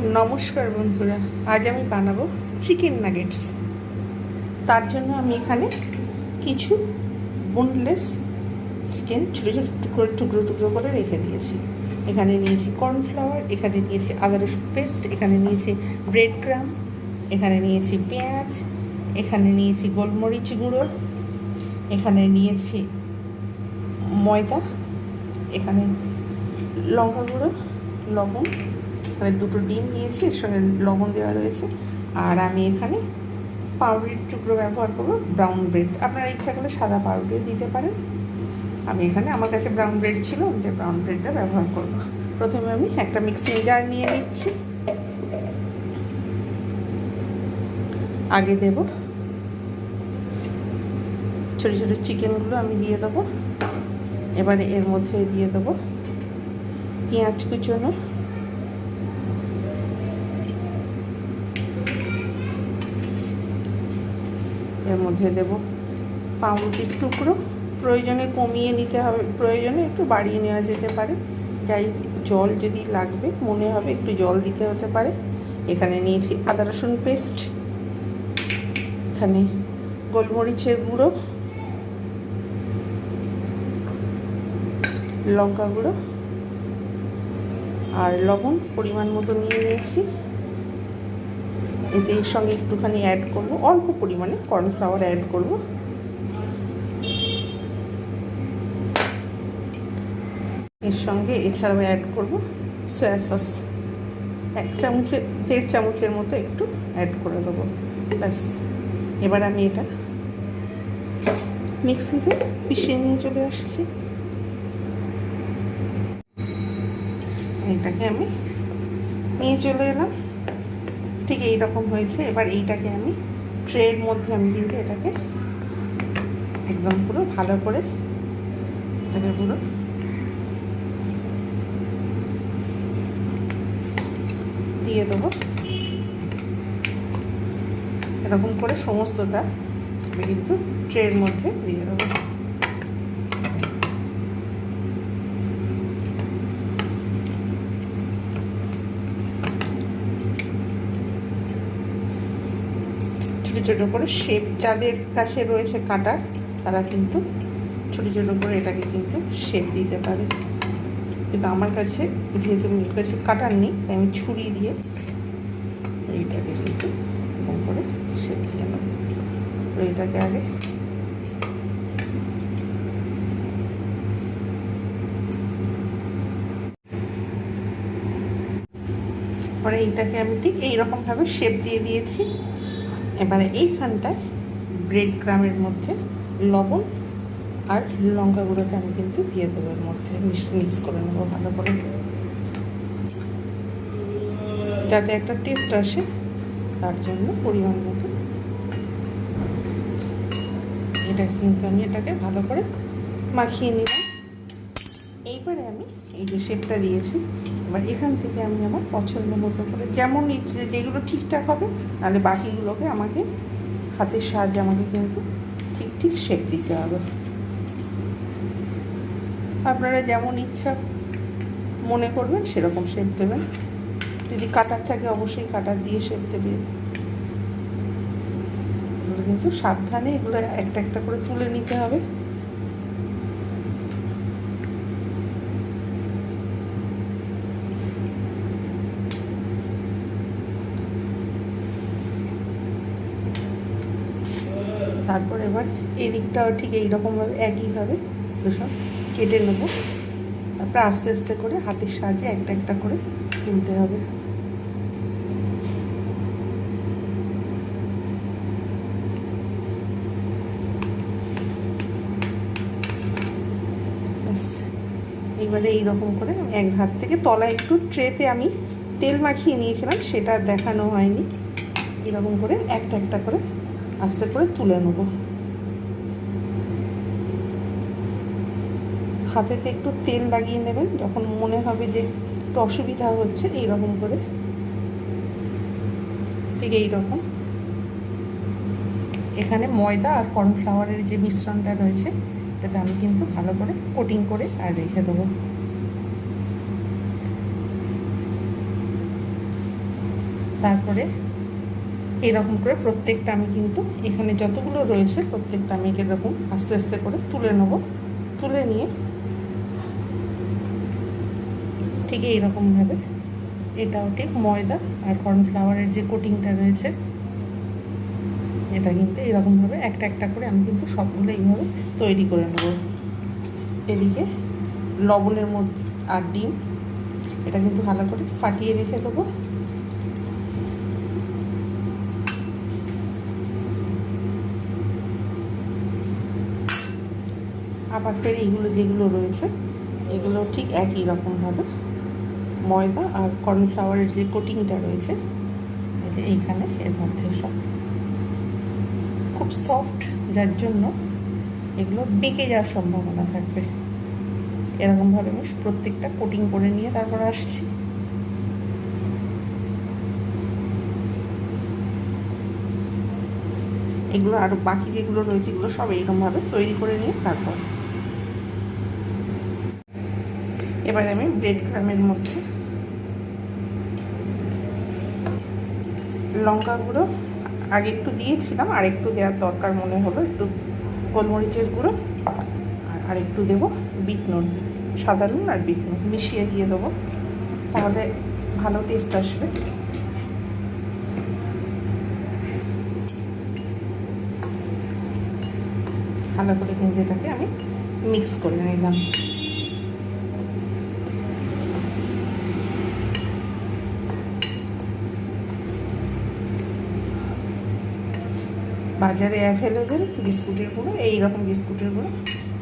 নমস্কার বন্ধুরা, আজ আমি বানাবো চিকেন নাগেটস তার জন্য আমি এখানে কিছু বোনলেস চিকেন ছোটো ছোটো টুকরো টুকরো টুকরো করে রেখে দিয়েছি। এখানে নিয়েছি কর্নফ্লাওয়ার এখানে নিয়েছি আদা রসুন পেস্ট এখানে নিয়েছি ব্রেড ক্রাম এখানে নিয়েছি পেঁয়াজ, এখানে নিয়েছি গোলমরিচ গুঁড়ো, এখানে নিয়েছি ময়দা, এখানে লঙ্কা গুঁড়ো, লবণ এখানে দুটো ডিম নিয়েছি, এর সঙ্গে লবণ দেওয়া রয়েছে। আর আমি এখানে পাউরুটির টুকরো ব্যবহার করব ব্রাউন ব্রেড আপনারা ইচ্ছা করলে সাদা পাউরুটিও দিতে পারেন। আমি এখানে, আমার কাছে ব্রাউন ব্রেড ছিল, আমি ব্রাউন ব্রেডটা ব্যবহার করব। প্রথমে আমি একটা মিক্সিং জার নিয়ে নিচ্ছি। আগে দেব ছোটো ছোটো চিকেনগুলো আমি দিয়ে দেবো। এবারে এর মধ্যে দিয়ে দেবো পেঁয়াজ কুচোনো এর মধ্যে দেব। পাউরুটির টুকরো। প্রয়োজনে কমিয়ে নিতে হবে, প্রয়োজনে একটু বাড়িয়ে নেওয়া যেতে পারে। যাই জল যদি লাগবে, মনে হবে একটু জল দিতে হতে পারে। এখানে নিয়েছি আদা রসুন পেস্ট। এখানে গোলমরিচের গুঁড়ো। লঙ্কা গুঁড়ো। আর লবণ পরিমাণ মতো নিয়ে নিয়েছি। এতে এর সঙ্গে একটুখানি অ্যাড করব, অল্প পরিমাণে কর্নফ্লাওয়ার অ্যাড করব। এর সঙ্গে এছাড়াও অ্যাড করব সয়া সস এক চামচের দেড় চামচের মতো একটু অ্যাড করে দেবো। ব্যাস, এবার আমি এটা মিক্সিতে পিষিয়ে নিয়ে চলে আসছি। এটাকে আমি নিয়ে চলে এলাম। ঠিক এই রকম হয়েছে। এবার এইটাকে আমি ট্রের মধ্যে আমি কিন্তু এটাকে একদম পুরো ভালো করে এটাকে পুরো দিয়ে দেবো। এরকম করে সমস্তটা আমি কিন্তু ট্রের মধ্যে দিয়ে দেবো। ছোটো ছোটো করে শেপ যাদের কাছে রয়েছে কাটার, তারা কিন্তু ছোটো ছোটো করে এটাকে কিন্তু শেপ দিতে পারে। কিন্তু আমার কাছে, যেহেতু আমার কাছে কাটার নেই, তাই আমি ছুরি দিয়ে এইটাকে কিন্তু এরকম করে শেপ দিয়ে নেব। এটাকে আগে পরে এইটাকে আমি ঠিক এইরকমভাবে শেপ দিয়ে দিয়েছি। এবারে এইখানটায় ব্রেড ক্রামের মধ্যে লবণ আর লঙ্কা গুঁড়োটা আমি কিন্তু দিয়ে দেবো এর মধ্যে। মিক্স মিক্স করে নেব ভালো করে। যাতে একটা টেস্ট আসে, তার জন্য পরিমাণ মতো। এটা কিন্তু আমি এটাকে ভালো করে মাখিয়ে নিলাম। এইবারে আমি এই যে শেপটা দিয়েছি, এবার এখান থেকে আমি আমার পছন্দ মতো করে যেমন ইচ্ছে যেগুলো ঠিকঠাক হবে, নাহলে বাকিগুলোকে আমাকে হাতের সাহায্যে আমাকে কিন্তু ঠিক ঠিক শেপ দিতে হবে। আপনারা যেমন ইচ্ছা মনে করবেন সেরকম শেপ দেবেন। যদি কাটার থাকে অবশ্যই কাটার দিয়ে শেপ দেবে। কিন্তু সাবধানে এগুলো একটা একটা করে তুলে নিতে হবে তারপর এবার এই দিকটাও ঠিক এইরকমভাবে একইভাবে সব কেটে নেব। তারপরে আস্তে আস্তে করে হাতের সাহায্যে একটা একটা করে তুলতে হবে। এইবারে এইরকম করে এক হাত থেকে তলা একটু ট্রেতে আমি তেল মাখিয়ে নিয়েছিলাম, সেটা দেখানো হয়নি। এরকম করে একটা একটা করে আস্তে করে তুলে নেব। হাতেতে একটু তেল লাগিয়ে নেবেন, যখন মনে হবে যে একটু অসুবিধা হচ্ছে, এইরকম করে। ঠিক এইরকম। এখানে ময়দা আর কর্নফ্লাওয়ারের যে মিশ্রণটা রয়েছে, এটাতে আমি কিন্তু ভালো করে কোটিং করে আর রেখে দেবো। তারপরে এরকম করে প্রত্যেকটা আমি কিন্তু এখানে যতগুলো রয়েছে, প্রত্যেকটা আমি এরকম আস্তে আস্তে করে তুলে নেব। তুলে নিয়ে ঠিক এইরকমভাবে। এটাও ঠিক ময়দা আর কর্নফ্লাওয়ারের যে কোটিংটা রয়েছে, এটা কিন্তু এরকমভাবে একটা একটা করে আমি কিন্তু সবগুলো এইভাবে তৈরি করে নেব। এদিকে লবণের মধ্যে আর ডিম, এটা কিন্তু ভালো করে ফাটিয়ে রেখে দেবো। আবার ফের এইগুলো যেগুলো রয়েছে, এগুলো ঠিক একই রকমভাবে ময়দা আর কর্নফ্লাওয়ারের যে কোটিংটা রয়েছে এইখানে, এর মধ্যে সব খুব সফট যার জন্য এগুলো বেঁকে যাওয়ার সম্ভাবনা থাকবে। এরকমভাবে আমি প্রত্যেকটা কোটিং করে নিয়ে তারপর আসছি। এগুলো আরও বাকি যেগুলো রয়েছে, এগুলো সব এইরকমভাবে তৈরি করে নিয়ে তারপর। এবার আমি ব্রেড ক্রামের মধ্যে লঙ্কা গুঁড়ো, আগে একটু দিয়েছিলাম, আর একটু দেওয়ার দরকার মনে হলো, একটু গোলমরিচের গুঁড়ো, আর আর একটু দেবো বিট নুন, সাদা নুন আর বিট নুন, মিশিয়ে দিয়ে দেবো, তাহলে ভালো টেস্ট আসবে। ভালো করে কিন্তু এটাকে আমি মিক্স করে নিলাম। বাজারে অ্যাভেলেবেল বিস্কুটের গুঁড়ো, এইরকম বিস্কুটের গুঁড়ো,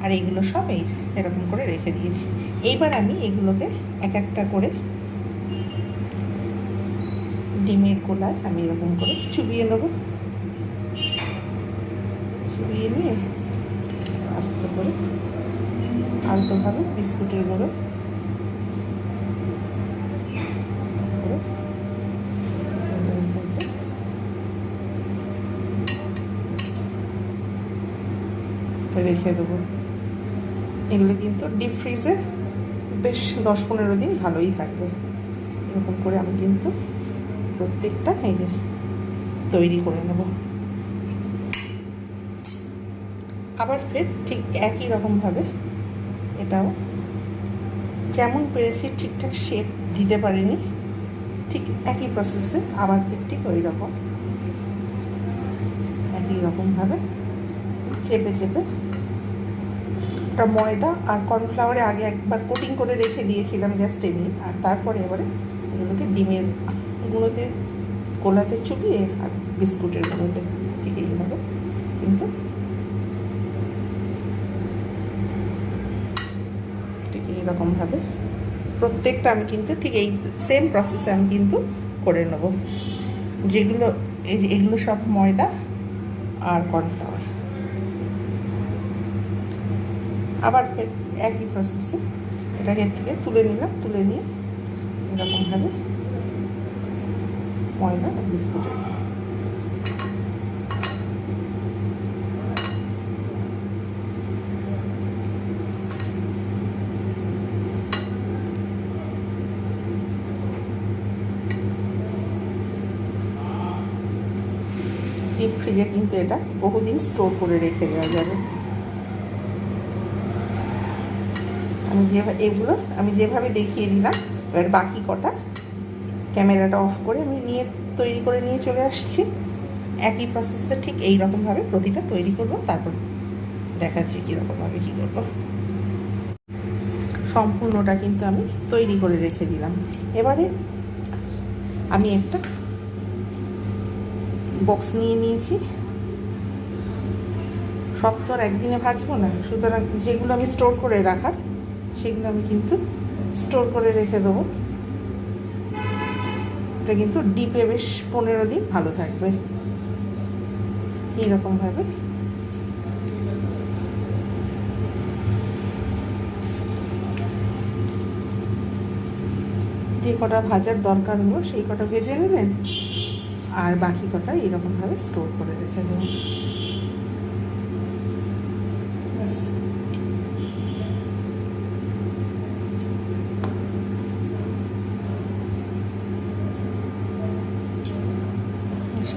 আর এইগুলো সব এই এরকম করে রেখে দিয়েছি। এইবার আমি এগুলোকে এক একটা করে ডিমের গোলায় আমি এরকম করে চুবিয়ে নেব। চুবিয়ে নিয়ে আস্তে করে আলতোভাবে বিস্কুটের গুঁড়ো রেখে দেবো। এগুলো কিন্তু ডিপ ফ্রিজে বেশ দশ পনেরো দিন ভালোই থাকবে। এরকম করে আমি কিন্তু প্রত্যেকটা এই যে তৈরি করে নেব। আবার ফের ঠিক একই রকমভাবে এটাও যেমন পেরেছি ঠিকঠাক শেপ দিতে পারিনি, ঠিক একই প্রসেসে আবার ফের ঠিক ওই রকম। একই রকমভাবে চেপে চেপে ওটা ময়দা আর কর্নফ্লাওয়ারে আগে একবার কোটিং করে রেখে দিয়েছিলাম জাস্ট এমনি। আর তারপরে এবারে এগুলোকে ডিমের গুঁড়োতে কোলাতে চুপিয়ে আর বিস্কুটের গুঁড়োতে ঠিক এইভাবে। কিন্তু ঠিক এইরকমভাবে প্রত্যেকটা আমি কিন্তু ঠিক এই সেম প্রসেসে আমি কিন্তু করে নেব। যেগুলো এগুলো সব ময়দা আর কর্নফ্লাওয়ার। আবার ফের একই প্রসেসে এটাকে এর থেকে তুলে নিলাম, তুলে নিয়ে এরকমভাবে ময়দা বিস্কুটের ডিপ ফ্রিজে কিন্তু এটা বহুদিন স্টোর করে রেখে দেওয়া যাবে। আমি যেভাবে এগুলো আমি যেভাবে দেখিয়ে দিলাম, এবার বাকি কটা ক্যামেরাটা অফ করে আমি নিয়ে, তৈরি করে নিয়ে চলে আসছি। একই প্রসেসে ঠিক এই রকমভাবে প্রতিটা তৈরি করব, তারপর দেখাচ্ছি কীরকমভাবে কী করব। সম্পূর্ণটা কিন্তু আমি তৈরি করে রেখে দিলাম। এবারে আমি একটা বক্স নিয়ে নিয়েছি। সব তো আর একদিনে ভাজবো না, সুতরাং যেগুলো আমি স্টোর করে রাখার সেগুলো আমি কিন্তু স্টোর করে রেখে দেবো। এটা কিন্তু ডিপে বেশ পনেরো দিন ভালো থাকবে। এইরকমভাবে। যে কটা ভাজার দরকার হলো সেই কটা ভেজে নেবেন, আর বাকি কটা এরকমভাবে স্টোর করে রেখে দেবেন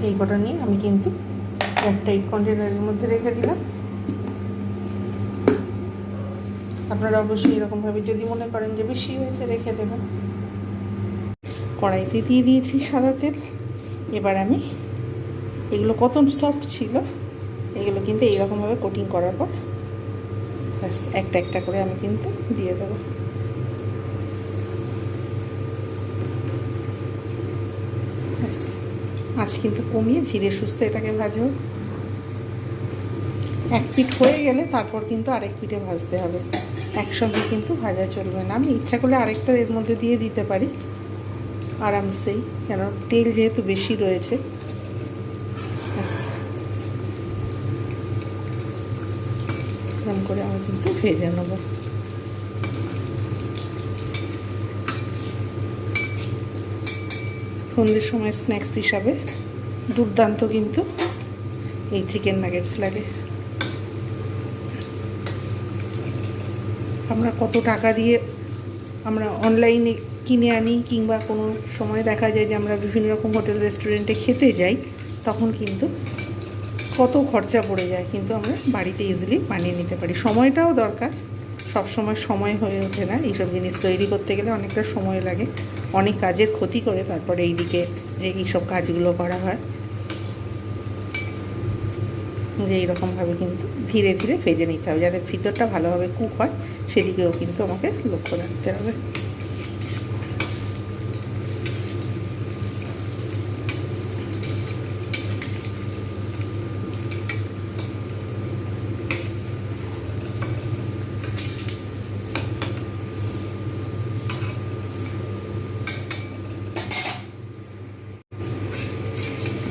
এই কটা নিয়ে আমি কিন্তু একটা এইট কন্টেনারের মধ্যে রেখে দিলাম। আপনারা অবশ্যই এরকমভাবে যদি মনে করেন যে বেশি হয়েছে, রেখে দেবেন। কড়াইতে দিয়ে দিয়েছি সাদা তেল। এবার আমি এগুলো কত সফট ছিল, এগুলো কিন্তু এইরকমভাবে কোটিং করার পর ব্যাস, একটা একটা করে আমি কিন্তু দিয়ে দেবো। ব্যাস। আজ কিন্তু কমিয়ে ধীরে সুস্থে এটাকে ভাজবো। এক পিঠ হয়ে গেলে তারপর কিন্তু আরেক পিঠে ভাজতে হবে। একসঙ্গে কিন্তু ভাজা চলবে না। আমি ইচ্ছা করলে আরেকটা এর মধ্যে দিয়ে দিতে পারি। আরামসেই কেন তেল যেহেতু বেশি রয়েছে। এরকম করে আমি কিন্তু ভেজে নেব। সন্ধ্যের সময় স্ন্যাক্স হিসাবে দুর্দান্ত কিন্তু এই চিকেন নাগেটস লাগে। আমরা কত টাকা দিয়ে আমরা অনলাইনে কিনে আনি কিংবা কোনো সময় দেখা যায় যে আমরা বিভিন্ন রকম হোটেল রেস্টুরেন্টে খেতে যাই, তখন কিন্তু কত খরচা পড়ে যায় কিন্তু আমরা বাড়িতে ইজিলি বানিয়ে নিতে পারি। সময়টাও দরকার। সব সময় সময় হয়ে ওঠে না। এইসব জিনিস তৈরি করতে গেলে অনেকটা সময় লাগে। অনেক কাজের ক্ষতি করে তারপরে এইদিকে যে এইসব কাজগুলো করা হয়। যে এইরকমভাবে কিন্তু ধীরে ধীরে ভেজে নিতে হবে। যাতে ভিতরটা ভালোভাবে কুক হয়, সেদিকেও কিন্তু আমাকে লক্ষ্য রাখতে হবে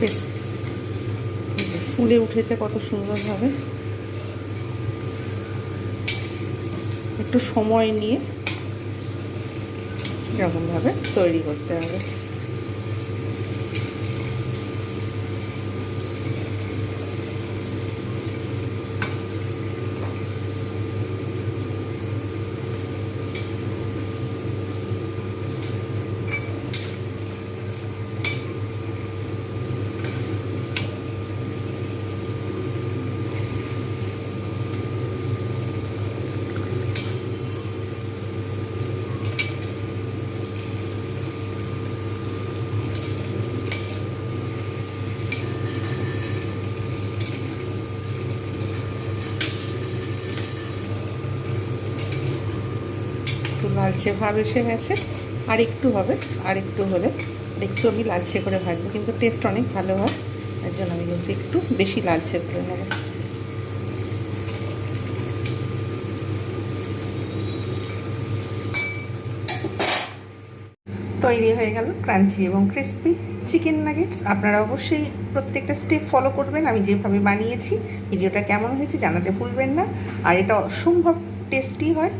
বেশ ফুলে উঠেছে কত সুন্দরভাবে। একটু সময় নিয়ে এরকমভাবে তৈরি করতে হবে একটু লালচে ভাব এসে গেছে আর একটু হবে আর একটু হলে। একটু আমি লালচে করে ভাজবো, কিন্তু টেস্ট অনেক ভালো হয়। তার জন্য আমি কিন্তু একটু বেশি লালচে করে নেব। তৈরি হয়ে গেল ক্রাঞ্চি এবং ক্রিস্পি চিকেন নাগেটস আপনারা অবশ্যই প্রত্যেকটা স্টেপ ফলো করবেন। আমি যেভাবে বানিয়েছি, ভিডিওটা কেমন হয়েছে জানাতে ভুলবেন না। আর এটা অসম্ভব টেস্টি হয়।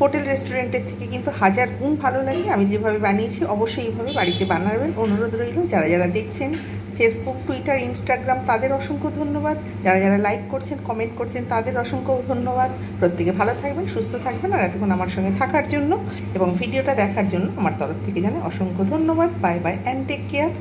হোটেল রেস্টুরেন্টের থেকে কিন্তু হাজার গুণ ভালো লাগে। আমি যেভাবে বানিয়েছি, অবশ্যই এইভাবে বাড়িতে বানাবেন। অনুরোধ রইল, যারা যারা দেখছেন ফেসবুক টুইটার ইনস্টাগ্রাম তাদের অসংখ্য ধন্যবাদ। যারা যারা লাইক করছেন কমেন্ট করছেন, তাদের অসংখ্য ধন্যবাদ। প্রত্যেকে ভালো থাকবেন, সুস্থ থাকবেন, আর এতক্ষণ আমার সঙ্গে থাকার জন্য এবং ভিডিওটা দেখার জন্য আমার তরফ থেকে জানাই অসংখ্য ধন্যবাদ। Bye bye and take care